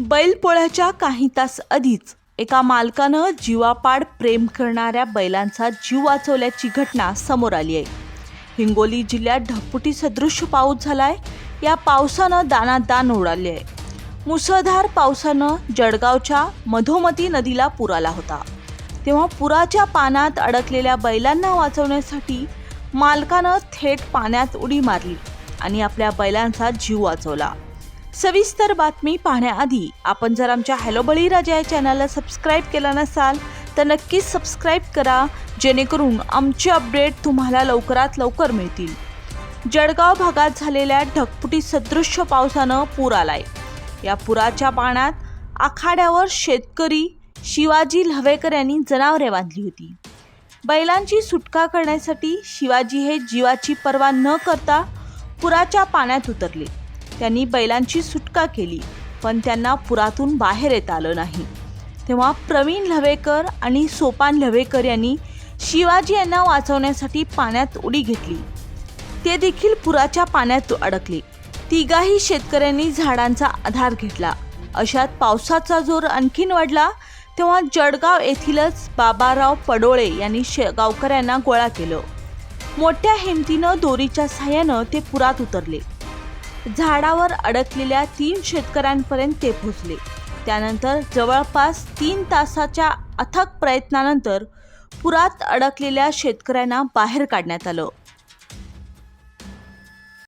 बैलपोळ्याच्या काही तास आधीच एका मालकानं जीवापाड प्रेम करणाऱ्या बैलांचा जीव वाचवल्याची घटना समोर आली आहे. हिंगोली जिल्ह्यात ढगपुटी सदृश पाऊस झालाय. या पावसानं दानात दान उडाले आहे. मुसळधार पावसानं जळगावच्या मधोमती नदीला पूर आला होता. तेव्हा पुराच्या पाण्यात अडकलेल्या बैलांना वाचवण्यासाठी मालकानं थेट पाण्यात उडी मारली आणि आपल्या बैलांचा जीव वाचवला. सविस्तर बातमी पाहण्याआधी आपण जर आमच्या हॅलो बळीराजा या चॅनलला सबस्क्राईब केला नसाल तर नक्कीच सबस्क्राईब करा जेणेकरून आमचे अपडेट तुम्हाला लवकरात लवकर मिळतील. जळगाव भागात झालेल्या ढगफुटी सदृश्य पावसानं पूर आलाय. या पुराच्या पाण्यात आखाड्यावर शेतकरी शिवाजी लव्हेकर यांनी जनावरे बांधली होती. बैलांची सुटका करण्यासाठी शिवाजी हे जीवाची पर्वा न करता पुराच्या पाण्यात उतरले. त्यांनी बैलांची सुटका केली पण त्यांना पुरातून बाहेर येता आलं नाही. तेव्हा प्रवीण लव्हेकर आणि सोपान लव्हेकर यांनी शिवाजी यांना वाचवण्यासाठी पाण्यात उडी घेतली. ते देखील पुराच्या पाण्यात अडकले. तिघाही शेतकऱ्यांनी झाडांचा आधार घेतला. अशात पावसाचा जोर आणखीन वाढला तेव्हा जळगाव येथीलच बाबाराव पडोळे यांनी शे गावकऱ्यांना गोळा केलं. मोठ्या हिमतीनं दोरीच्या सहाय्यानं ते पुरात उतरले. झाडावर अडकलेल्या तीन शेतकऱ्यांपर्यंत ते पोहोचले. त्यानंतर जवळपास तीन तासाच्या अथक प्रयत्नानंतर पुरात अडकलेल्या शेतकऱ्यांना बाहेर काढण्यात आलं.